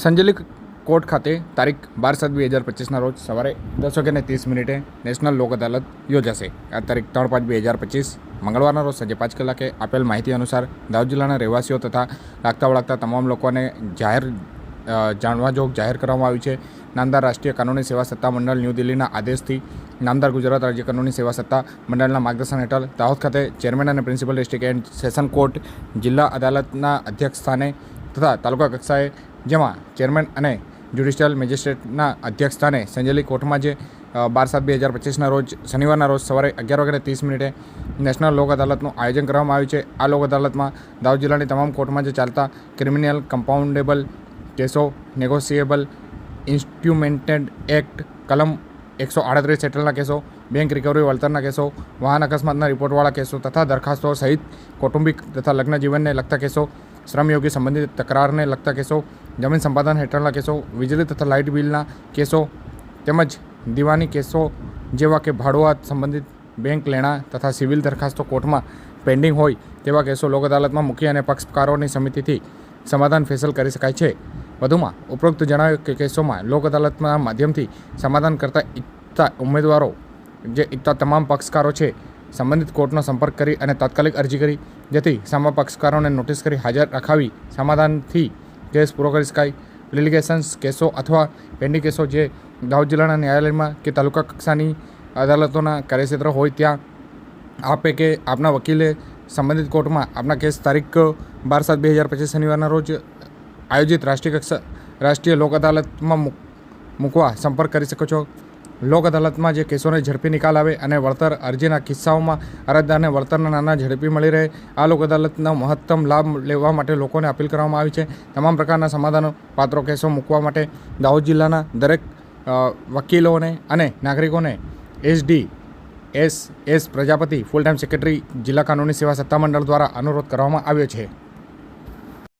Sanjeli court ખાતે તારીખ બાર સાત બે હજાર પચીસના રોજ સવારે દસ વાગ્યાને ત્રીસ મિનિટે નેશનલ લોક અદાલત યોજાશે. આ તારીખ ત્રણ પાંચ બે હજાર પચીસ, મંગળવારના રોજ સાંજે પાંચ કલાકે આપેલ માહિતી અનુસાર દાહોદ જિલ્લાના રહેવાસીઓ તથા લાગતા વળગતા તમામ લોકોને જાહેર જાણવા જોગ જાહેર કરવામાં આવ્યું છે. નામદાર રાષ્ટ્રીય કાનૂની સેવા સત્તા મંડળ ન્યૂ દિલ્હીના આદેશથી નામદાર ગુજરાત રાજ્ય કાનૂની સેવા સત્તા મંડળના માર્ગદર્શન હેઠળ દાહોદ ખાતે ચેરમેન અને principal district and session court જિલ્લા અદાલતના અધ્યક્ષ સ્થાને તથા તાલુકા કક્ષાએ, જેમાં ચેરમેન અને જ્યુડિશિયલ મેજિસ્ટ્રેટના અધ્યક્ષ સ્થાને સંજેલી કોર્ટમાં જે બાર સાત બે હજાર પચીસના રોજ શનિવારના રોજ સવારે અગિયાર વાગ્યાને ત્રીસ મિનિટે નેશનલ લોક અદાલતનું આયોજન કરવામાં આવ્યું છે. આ લોક અદાલતમાં દાહોદ જિલ્લાની તમામ કોર્ટમાં જે ચાલતા ક્રિમિનલ કમ્પાઉન્ડેબલ કેસો, નેગોશિયેબલ, ઇન્સ્ટ્રુમેન્ટેડ એક્ટ, કલમ એકસો આડત્રીસ હેઠળના કેસો, બેંક રિકવરી વળતરના કેસો, વાહન અકસ્માતના રિપોર્ટવાળા કેસો તથા દરખાસ્તો સહિત કૌટુંબિક તથા લગ્ન જીવનને લગતા કેસો શ્રમયોગી સંબંધિત તકરારને લગતા કેસો, જમીન સંપાદન હેઠળના કેસો, વીજળી તથા લાઇટ બિલના કેસો તેમજ દીવાની કેસો જેવા કે ભાડુઆત સંબંધિત બેંક લેણા તથા સિવિલ દરખાસ્તો કોર્ટમાં પેન્ડિંગ હોય તેવા કેસો લોક અદાલતમાં મૂકી અને પક્ષકારોની સમિતિથી સમાધાન ફેસલ કરી શકાય છે. વધુમાં, ઉપરોક્ત જણાવ્યું કે કેસોમાં લોક અદાલતના માધ્યમથી સમાધાન કરતા ઈચ્છતા ઉમેદવારો, જે ઈચ્છતા તમામ પક્ષકારો છે સંબંધિત કોર્ટનો સંપર્ક કરી અને તાત્કાલિક અરજી કરી, જેથી સામા પક્ષકારોને નોટિસ કરી હાજર રખાવી સમાધાનથી કેસ પૂરો કરી શકાય. લિલિગેશન્સ કેસો અથવા પેન્ડિંગ કેસો જે દાહોદ જિલ્લાના ન્યાયાલયમાં કે તાલુકા કક્ષાની અદાલતોના કાર્યક્ષેત્ર હોય ત્યાં આપે કે આપના વકીલે સંબંધિત કોર્ટમાં આપના કેસ તારીખ બાર સાત બે હજાર પચીસ શનિવારના રોજ આયોજિત રાષ્ટ્રીય કક્ષા, રાષ્ટ્રીય લોક અદાલતમાં મૂક- મૂકવા સંપર્ક કરી શકો છો. લોક અદાલતમાં જે કેસોને ઝડપી નિકાલ આવે અને વળતર અરજીના કિસ્સાઓમાં અરજદારને વળતરના નાના ઝડપી મળી રહે, આ લોક અદાલતનો મહત્તમ લાભ લેવા માટે લોકોને અપીલ કરવામાં આવી છે. તમામ પ્રકારના સમાધાનો પાત્રો કેસો મૂકવા માટે દાહોદ જિલ્લાના દરેક વકીલોને અને નાગરિકોને SD, S S Prajapati full time secretary, જિલ્લા કાનૂની સેવા સત્તામંડળ દ્વારા અનુરોધ કરવામાં આવ્યો છે.